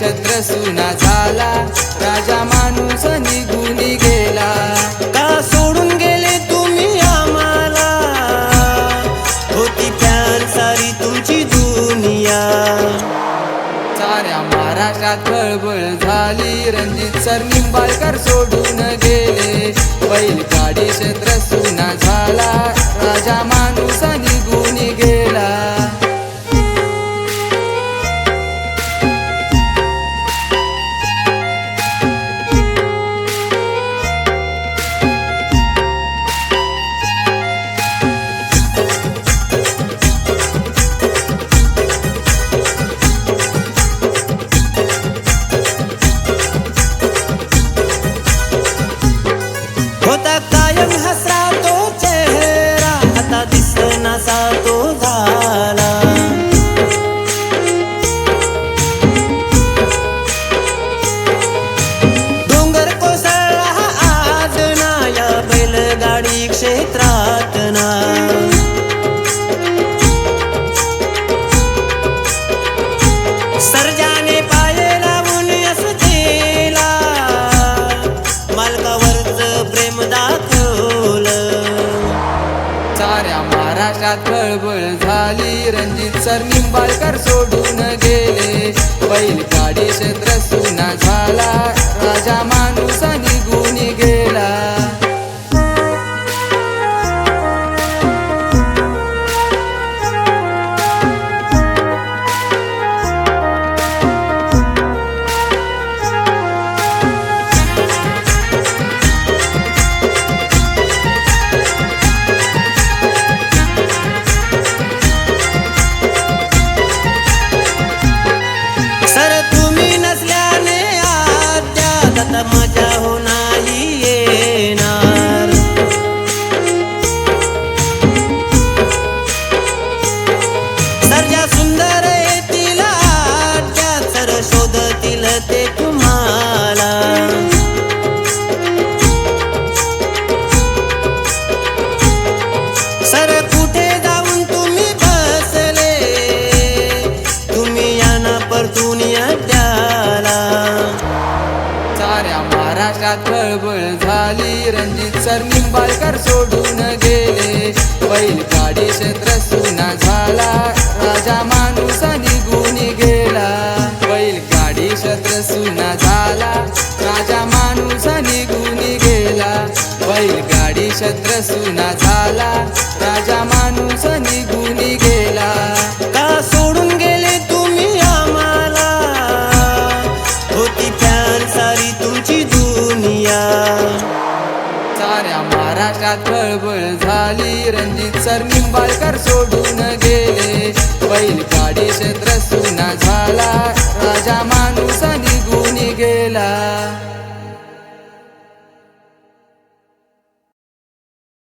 क्षत्र सुना झाला. राजा माणूस निघून गेला. का सोडून गेले तुम्ही आम्हाला? होती प्यार सारी तुमची दुनिया. साऱ्या महाराष्ट्रात खळबळ झाली. रणजित सर निंबाळकर सोडून गेले. बैलगाडी खळबळ झाली. रणजित सर निंबाळकर सोडून गेले. बैल गाडी क्षेत्र सुना झाला. राजा माणूस मजा हो नाही येणार. सर्जा सुंदर येतील आद्यात सर शोधतील ते तुम्हाला. महाराष्ट्रात खळबळ झाली. रणजित सर निंबाळकर सोडून गेले. बैल गाडी क्षेत्र सुना झाला. राजा माणूस निघून गेला. बैल गाडी क्षेत्र सुना झाला. राजा माणूस निघून गेला. बैलगाडी क्षेत्र सुना झाला. खळबळ झाली रणजित सर निंबाळकर सोडून गेले. बैलगाडी क्षेत्र सुना झाला.